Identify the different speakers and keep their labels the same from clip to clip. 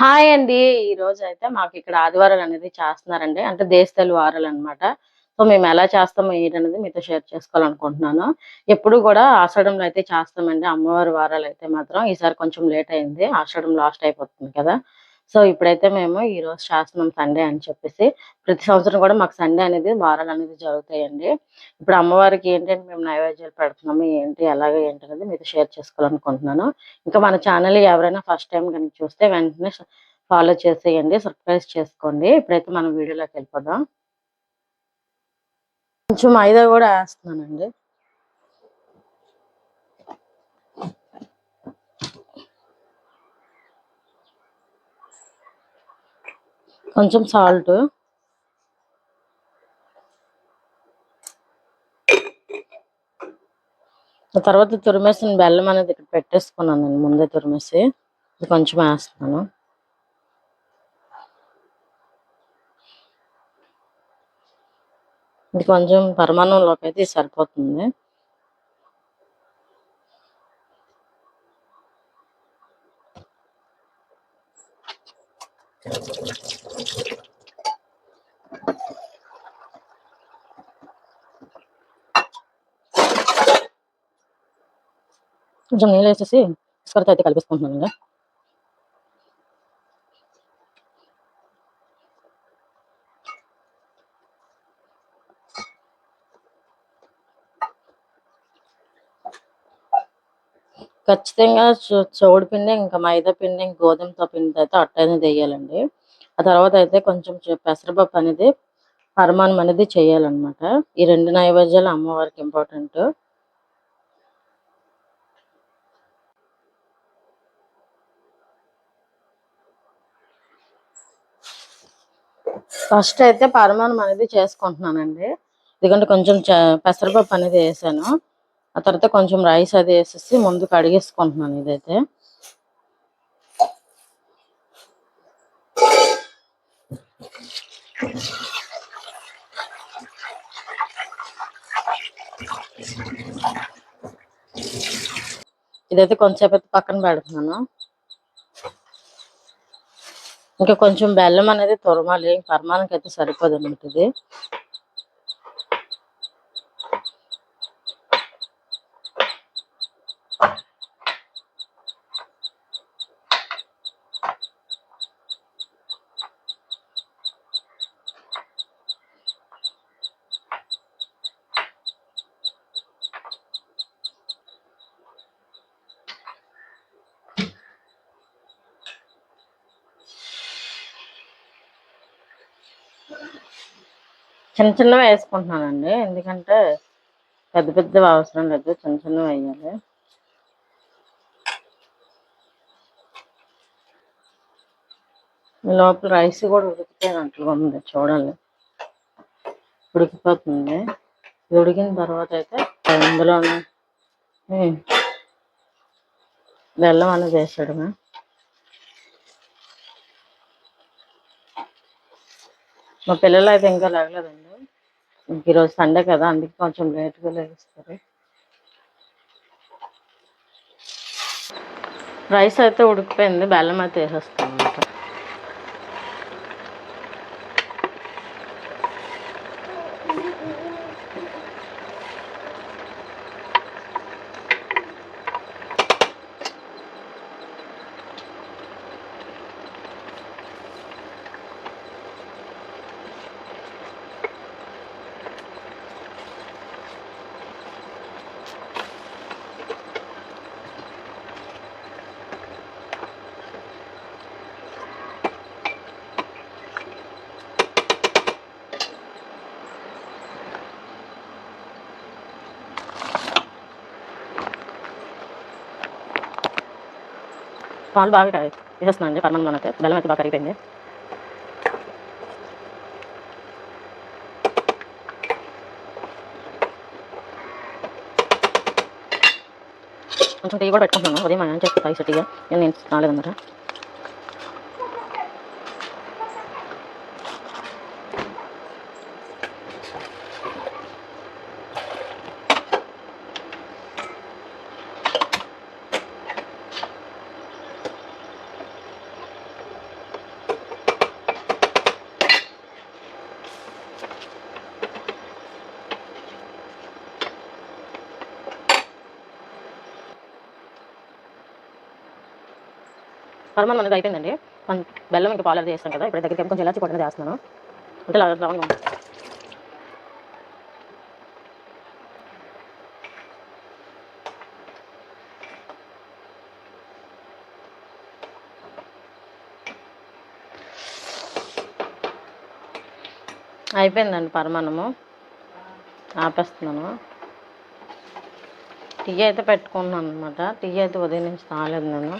Speaker 1: Hi అండి. ఈ రోజు అయితే మాకు ఇక్కడ ఆదివారాలు అనేది చేస్తున్నారండి. అంటే దేశతలు వారాలు అన్నమాట సో మేము ఎలా చేస్తామో ఏంటనేది మీతో షేర్ చేసుకోవాలనుకుంటున్నాను. ఎప్పుడు కూడా ఆషాఢంలో అయితే చేస్తామండి. అమ్మవారి వారాలు అయితే మాత్రం. ఈసారి కొంచెం లేట్ అయింది. ఆషాఢం లాస్ట్ అయిపోతుంది కదా. సో ఇప్పుడైతే మేము ఈ రోజు చేస్తున్నాం సండే అని చెప్పేసి. ప్రతి సంవత్సరం కూడా మాకు సండే అనేది వారాలు అనేది జరుగుతాయండి. ఇప్పుడు అమ్మవారికి ఏంటంటే మేము నైవేద్యాలు పెడుతున్నాము ఏంటి ఎలాగ ఏంటి అనేది మీతో షేర్ చేసుకోవాలనుకుంటున్నాను. ఇంకా మన ఛానల్ ఎవరైనా ఫస్ట్ టైం కనుక చూస్తే వెంటనే ఫాలో చేసేయండి సబ్స్క్రైబ్ చేసుకోండి. ఇప్పుడైతే మనం వీడియోలోకి వెళ్ళిపోదాం. కొంచెం మైదా కూడా వేస్తున్నానండి. కొంచెం సాల్ట్. తర్వాత తురిమేసిన బెల్లం అనేది ఇక్కడ పెట్టేసుకున్నాను నేను ముందే తురిమేసి. ఇది కొంచెం వేస్తున్నాను. ఇది కొంచెం పరిమాణంలోకి అయితే ఇది సరిపోతుంది. కొంచెం నీళ్ళు వేసేసి ఇసుకతో అయితే కలిపిస్తున్నాను ఖచ్చితంగా చో- చోడు పిండి ఇంకా మైదా పిండి ఇంకా గోధుమతో పిండి అయితే అట్ట అనేది వేయాలండి ఆ తర్వాత అయితే కొంచెం పెసరపప్పు అనేది పరమానం అనేది చేయాలన్నమాట. ఈ రెండు నైవేద్యాలు అమ్మవారికి ఇంపార్టెంట్ ఫస్ట్ అయితే పరమానం అనేది చేసుకుంటున్నానండి. ఎందుకంటే కొంచెం పెసరపప్పు అనేది వేసాను. ఆ తర్వాత కొంచెం రైస్ అది వేసేసి ముందు కడిగేసుకుంటున్నాను ఇదైతే. ఇదైతే కొంచెంసేపు పక్కన పెడుతున్నాను. ఇంకా కొంచెం బెల్లం అనేది తురమాలి. పరిమాణానికి అయితే సరిపోదు అన్నమాట ఇది. చిన్న చిన్నవి వేసుకుంటున్నానండి. ఎందుకంటే పెద్ద పెద్దవి అవసరం లేదు. చిన్న చిన్నవి వేయాలి. లోపల రైస్ కూడా ఉడికిపోయినట్లుగా ఉంది. చూడాలి. ఉడికిపోతుంది. ఉడికిన తర్వాత అయితే అందులో బెల్లం అనేది వేసాడమే మా పిల్లలు అయితే ఇంకా లేగలేదండి. ఈరోజు సండే కదా అందుకే కొంచెం లేట్గా లేస్తారు రైస్ అయితే ఉడికిపోయింది బెల్లం అయితే వేసేస్తాం అన్నమాట. పాలు బాగా వేసేస్తున్నాను అండి పర్మనెంట్ అయితే బెల్లం అయితే బాగా కరిగిపోయింది. కొంచెం టీ కూడా పెట్టుకుంటున్నాను. ఉదయం ఆయన చెప్పి తాగి టీగా నేను నేను రాలేదన్నమాట. పరమాన్నం అనేది అయిపోయిందండి. మనం బెల్లం ఇంకా పాలు చేస్తాం కదా ఇప్పుడు దగ్గరికి కొంచెం ఇలాచి కొట్టగా చేస్తున్నాను. అంటే లవంగం అయిపోయిందండి పరమాన్నము. ఆపేస్తున్నాను. టీ అయితే పెట్టుకున్నాను అనమాట టీ అయితే ఉదయం నుంచి తాగలేదు నేను.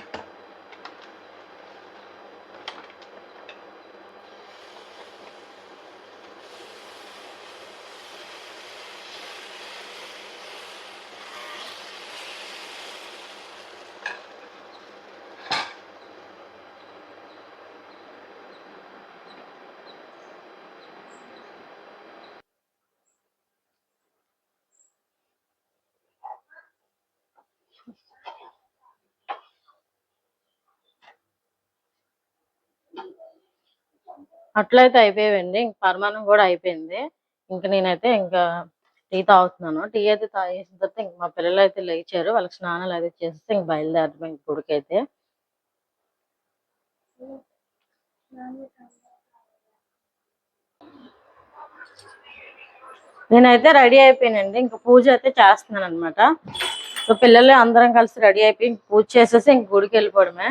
Speaker 1: అట్లయితే అయిపోయావండి. ఇంక పరమానం కూడా అయిపోయింది. ఇంకా నేనైతే ఇంకా టీ తాగుతున్నాను. టీ అయితే తాగేసిన తర్వాత ఇంక మా పిల్లలు అయితే లేచారు. వాళ్ళకి స్నానాలు అయితే చేస్తే ఇంక బయలుదేరడం ఇంక గుడికైతే. నేనైతే రెడీ అయిపోయానండి. ఇంకా పూజ అయితే చేస్తున్నాను అనమాట సో పిల్లలు అందరం కలిసి రెడీ అయిపోయి ఇంక పూజ చేసేసి ఇంక గుడికి వెళ్ళిపోవడమే.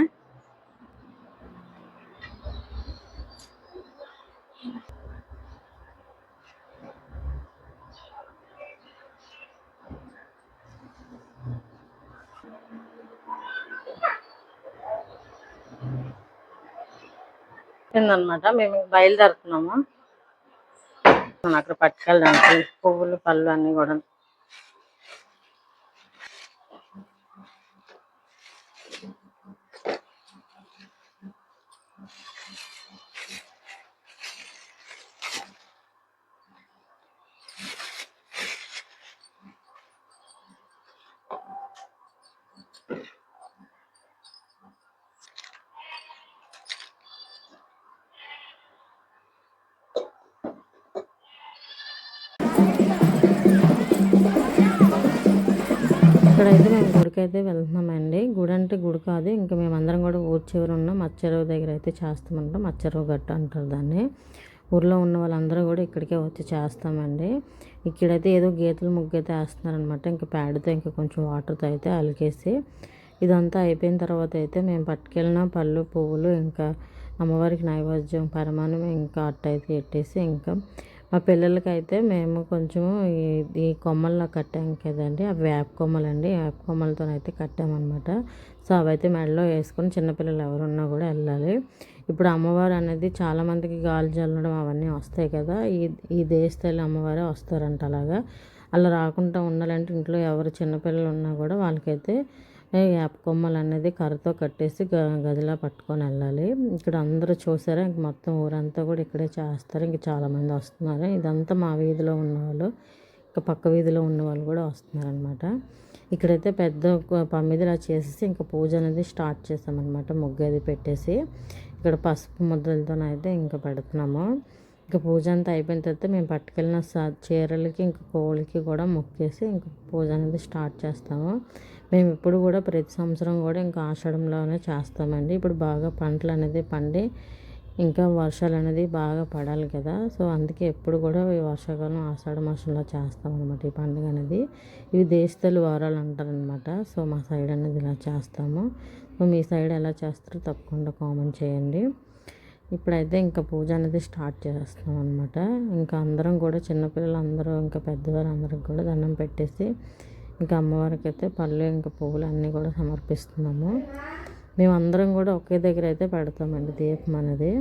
Speaker 1: అనమాట మేము బయలుదేరుతున్నాము. అక్కడ పట్టుకెళ్ళడానికి పువ్వులు పళ్ళు అన్ని కూడా ఇక్కడైతే మేము గుడికైతే వెళ్తున్నామండి. గుడి అంటే గుడి కాదు. ఇంకా మేమందరం కూడా ఊరు చివరి ఉన్న మచ్చరువు దగ్గర అయితే చేస్తామంటాం. మచ్చరువు గట్ట అంటారు దాన్ని. ఊర్లో ఉన్న వాళ్ళందరూ కూడా ఇక్కడికే వచ్చి చేస్తామండి. ఇక్కడైతే ఏదో గీతలు ముగ్గు అయితే వేస్తున్నారనమాట ఇంకా ప్యాడ్తో ఇంకా కొంచెం వాటర్తో అయితే అలికేసి ఇదంతా అయిపోయిన తర్వాత అయితే మేము పట్టుకెళ్ళిన పళ్ళు పువ్వులు ఇంకా అమ్మవారికి నైవేద్యం పరమాన్నం ఇంకా అట్ట అయితే పెట్టేసి ఇంకా మా పిల్లలకైతే మేము కొంచెము ఈ కొమ్మల్లో కట్టాం కదండి. అవి వేప కొమ్మలండి. వేప కొమ్మలతో అయితే కట్టామన్నమాట. సో అవైతే మెడలో వేసుకొని చిన్నపిల్లలు ఎవరున్నా కూడా వెళ్ళాలి. ఇప్పుడు అమ్మవారు అనేది చాలామందికి గాలి జల్లడం అవన్నీ వస్తాయి కదా. ఈ ఈ దేశతల్లి అమ్మవారే వస్తారంట అలాగా. అలా రాకుండా ఉండాలంటే ఇంట్లో ఎవరు చిన్నపిల్లలు ఉన్నా కూడా వాళ్ళకైతే వేప కొమ్మలు అనేది కర్రతో కట్టేసి గ గదిలా పట్టుకొని వెళ్ళాలి. ఇక్కడ అందరూ చూసారా? ఇంక మొత్తం ఊరంతా కూడా ఇక్కడే చేస్తారు. ఇంక చాలామంది వస్తున్నారు. ఇదంతా మా వీధిలో ఉన్నవాళ్ళు. ఇంకా పక్క వీధిలో ఉన్న వాళ్ళు కూడా వస్తున్నారు అనమాట ఇక్కడైతే పెద్ద పమ్మిదిలా చేసేసి ఇంకా పూజ అనేది స్టార్ట్ చేసామన్నమాట. ముగ్గు అది పెట్టేసి ఇక్కడ పసుపు ముద్దలతోనైతే ఇంకా పెడుతున్నాము. ఇంకా పూజ అంతా అయిపోయిన తర్వాత మేము పట్టుకెళ్ళిన స చీరలకి ఇంకా కోళ్ళకి కూడా మొక్కేసి ఇంకా పూజ అనేది స్టార్ట్ చేస్తాము. మేము ఇప్పుడు కూడా ప్రతి సంవత్సరం కూడా ఇంకా ఆషాఢంలోనే చేస్తామండి. ఇప్పుడు బాగా పంటలు అనేది పండి ఇంకా వర్షాలు అనేది బాగా పడాలి కదా. సో అందుకే ఎప్పుడు కూడా ఈ వర్షాకాలం ఆషాఢ మాసంలో చేస్తాం అనమాట ఈ పండుగ అనేది ఇవి దేశతలు వారాలు అంటారనమాట సో మా సైడ్ అనేది ఇలా చేస్తాము. సో మీ సైడ్ ఎలా చేస్తారో తప్పకుండా కామెంట్ చేయండి. ఇప్పుడైతే ఇంకా పూజ అనేది స్టార్ట్ చేస్తాం అనమాట ఇంకా అందరం కూడా చిన్నపిల్లలు అందరూ ఇంకా పెద్దవారు అందరికి కూడా దండం పెట్టేసి ఇంకా అమ్మవారికి అయితే పళ్ళు ఇంకా పువ్వులు అన్నీ కూడా సమర్పిస్తున్నాము. మేమందరం కూడా ఒకే దగ్గర అయితే పెడతామండి దీపం అనేది.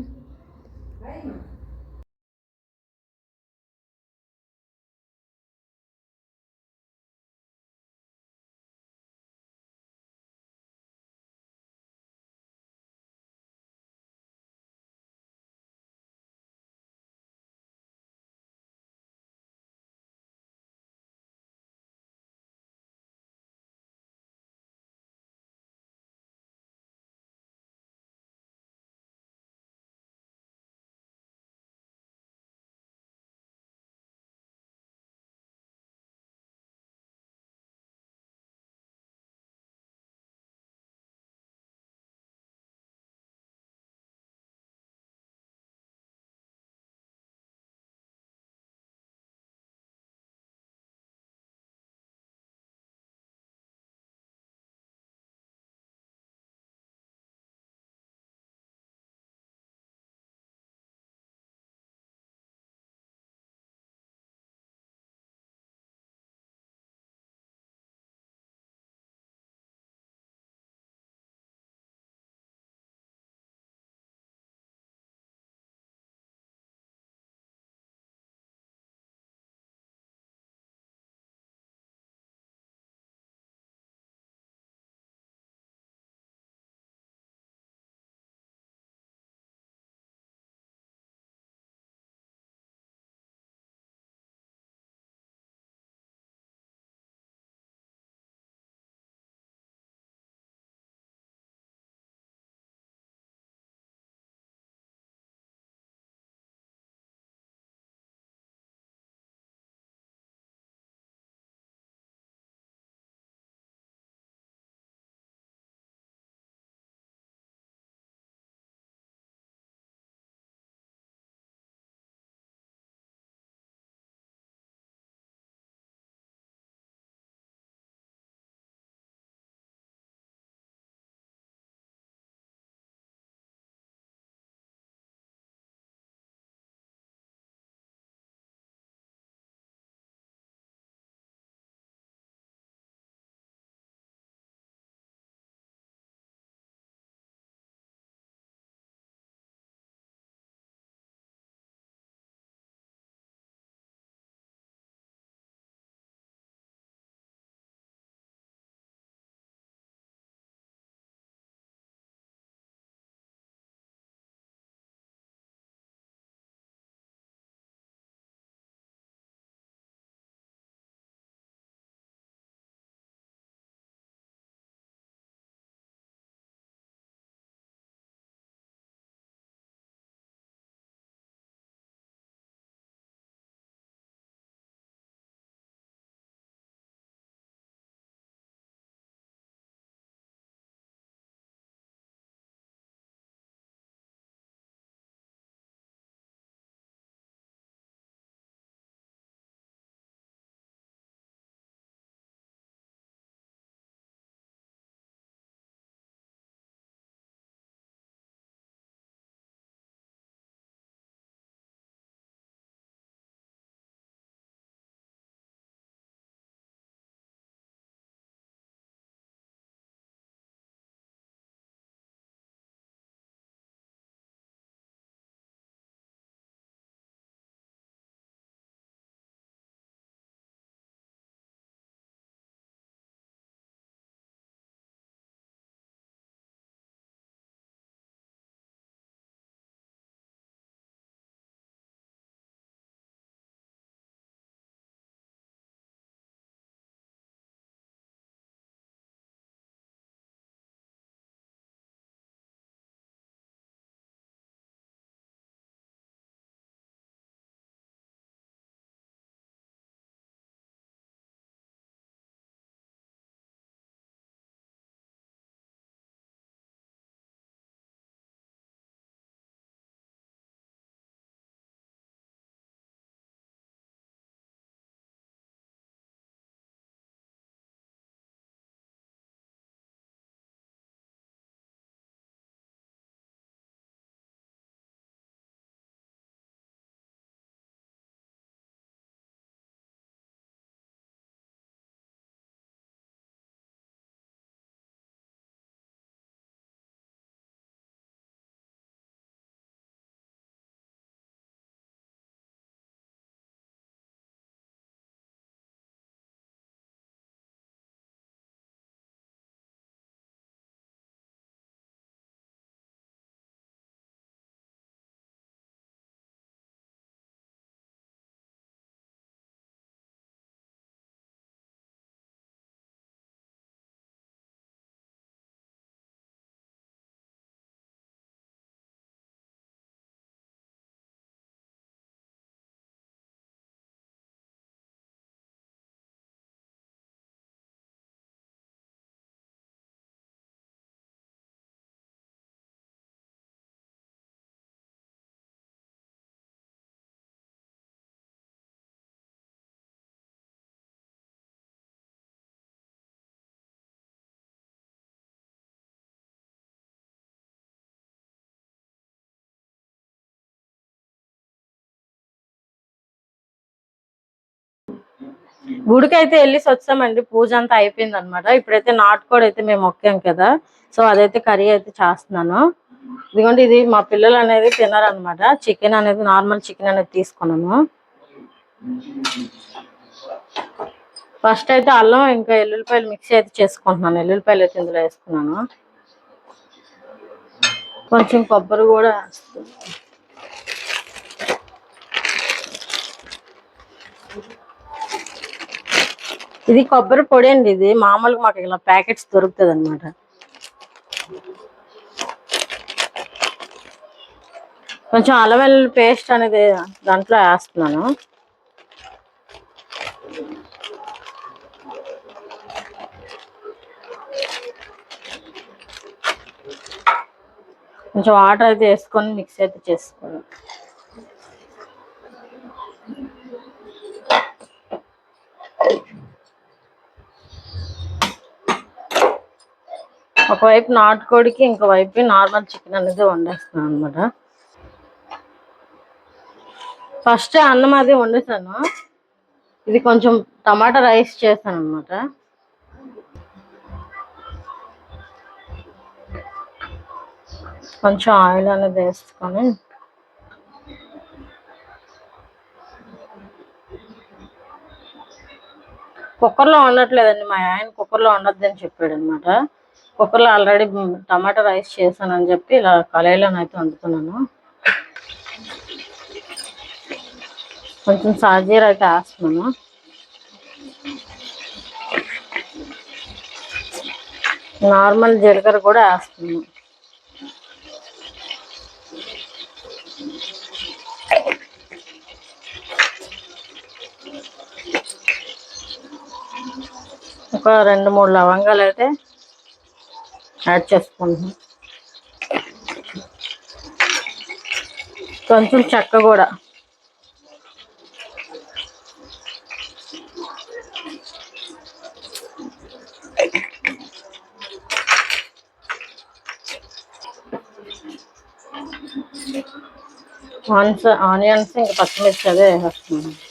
Speaker 1: గుడికి అయితే వెళ్ళేసి వచ్చామండి పూజ అంతా అయిపోయింది అనమాట ఇప్పుడైతే నాటుకోడి అయితే మేము మొక్కాం కదా. సో అదైతే కర్రీ అయితే చేస్తున్నాను. ఇదిగోండి ఇది మా పిల్లలు అనేది తినారనమాట చికెన్ అనేది నార్మల్ చికెన్ అనేది తీసుకున్నాను. ఫస్ట్ అయితే అల్లం ఇంకా ఎల్లుల్లిపాయలు మిక్సీ అయితే చేసుకుంటున్నాను. ఎల్లుల్లిపాయలు అయితే ఇందులో వేసుకున్నాను. కొంచెం కొబ్బరి కూడా వేస్తున్నాను. ఇది కొబ్బరి పొడి అండి ఇది. మామూలుగా మాకు ఇలా ప్యాకెట్స్ దొరుకుతుంది అనమాట కొంచెం అల్లం వెల్లుల్లి పేస్ట్ అనేది దాంట్లో వేస్తున్నాను. కొంచెం వాటర్ అయితే వేసుకొని మిక్స్ అయితే చేసుకోవాలి. ఒకవైపు నాటుకోడికి ఇంకో వైపు నార్మల్ చికెన్ అనేది వండేస్తున్నాను అనమాట ఫస్ట్ అన్నం అది వండేసాను. ఇది కొంచెం టమాటా రైస్ చేశాను అనమాట కొంచెం ఆయిల్ అనేది వేసుకొని కుక్కర్లో వండట్లేదండి. మా ఆయన కుక్కర్లో ఉండద్దని చెప్పాడు అనమాట కుక్కర్లో ఆల్రెడీ టమాటా రైస్ చేశానని చెప్పి ఇలా కళాయిలోనైతే వండుతున్నాను. కొంచెం సాజీర అయితే వేస్తున్నాను. నార్మల్ జీలకర్ర కూడా వేస్తున్నాను. ఒక రెండు మూడు లవంగాలు అయితే యాడ్ చేసుకుంటున్నాం కొంచెం చెక్క కూడా ఆనియన్స్ ఆనియన్స్ ఇంకా పచ్చిమిర్చి అదే వేస్తున్నాను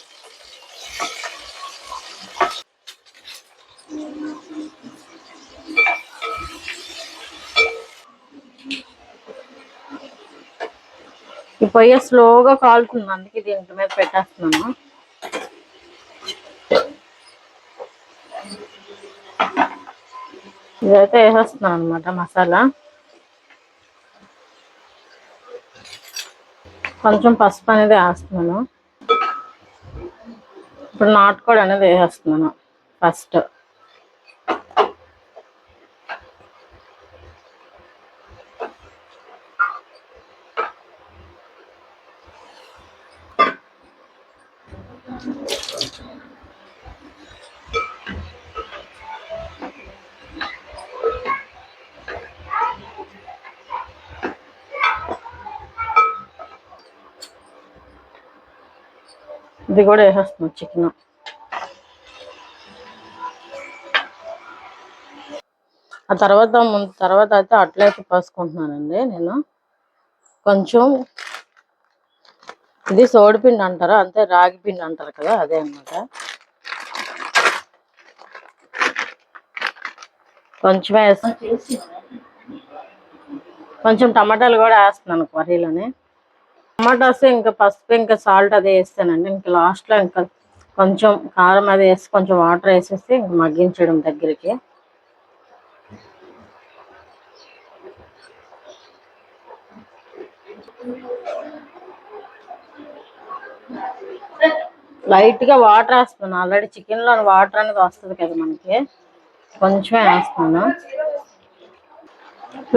Speaker 1: పొయ్యి స్లోగా కాలుతుంది అందుకే దీంట్ మీద పెట్టేస్తున్నాను. ఇదైతే వేసేస్తున్నాను అనమాట మసాలా. కొంచెం పసుపు అనేది వేస్తున్నాను. ఇప్పుడు నాటుకోడి అనేది వేసేస్తున్నాను ఫస్ట్. ఇది కూడా వేసేస్తున్నాం చికెన్ ఆ తర్వాత ముందు తర్వాత అయితే అట్లయితే పోసుకుంటున్నానండి నేను. కొంచెం ఇది సోడిపిండి అంటారు? అంతే రాగి పిండి అంటారు కదా అదే అన్నమాట. కొంచెం వేసి కొంచెం టమాటాలు కూడా వేస్తున్నాను కర్రీలోనే టమాటాస్ ఇంకా పసుపు ఇంకా సాల్ట్ అదే వేస్తానండి. ఇంకా లాస్ట్లో ఇంకా కొంచెం కారం అది వేసి కొంచెం వాటర్ వేసేసి ఇంకా మగ్గించడం దగ్గరికి. లైట్గా వాటర్ వేస్తున్నాను. ఆల్రెడీ చికెన్లో వాటర్ అనేది వస్తుంది కదా మనకి. కొంచెమే వేస్తున్నాను.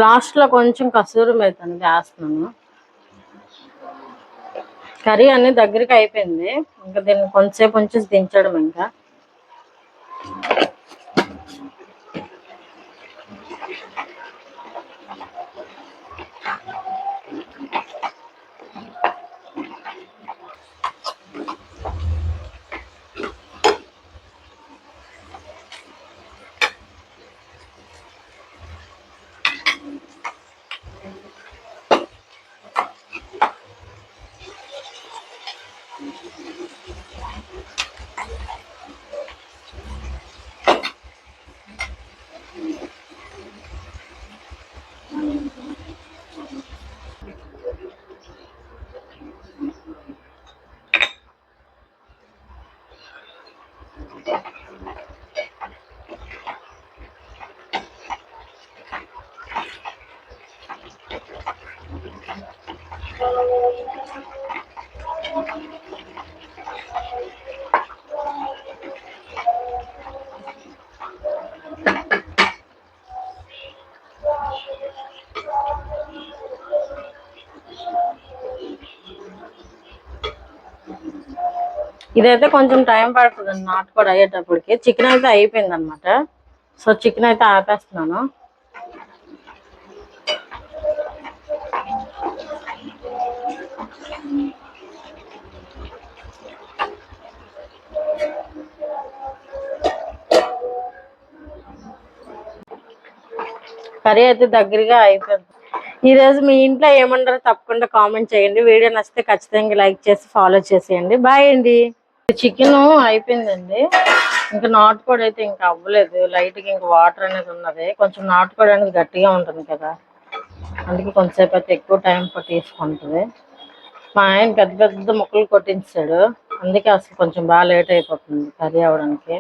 Speaker 1: లాస్ట్లో కొంచెం కసూరి మేత అనేది వేస్తున్నాను. కర్రీ అన్ని దగ్గరికి అయిపోయింది. ఇంకా దీన్ని కొంతసేపు ఉంచి దించడం ఇంకా. ఇదైతే కొంచెం టైం పడుతుంది నాటుకోడి అయ్యేటప్పటికి. చికెన్ అయితే అయిపోయింది అనమాట సో చికెన్ అయితే ఆపేస్తున్నాను. కర్రీ అయితే దగ్గరగా అయిపోయింది. ఈ రోజు మీ ఇంట్లో ఏమంటారో తప్పకుండా కామెంట్ చేయండి. వీడియో నచ్చితే ఖచ్చితంగా లైక్ చేసి ఫాలో చేసేయండి. బాయ్ అండి. చికెన్ అయిపోయిందండి. ఇంకా నాటుకోడి అయితే ఇంకా అవ్వలేదు. లైట్గా ఇంకా వాటర్ అనేది ఉన్నది. కొంచెం నాటుకోడి అనేది గట్టిగా ఉంటుంది కదా. అందుకే కొంతసేపు అయితే ఎక్కువ టైం తీసుకుంటుంది మా ఆయన పెద్ద పెద్ద ముక్కలు కొట్టించాడు. అందుకే అసలు కొంచెం బాగా లేట్ అయిపోతుంది కర్రీ అవ్వడానికి.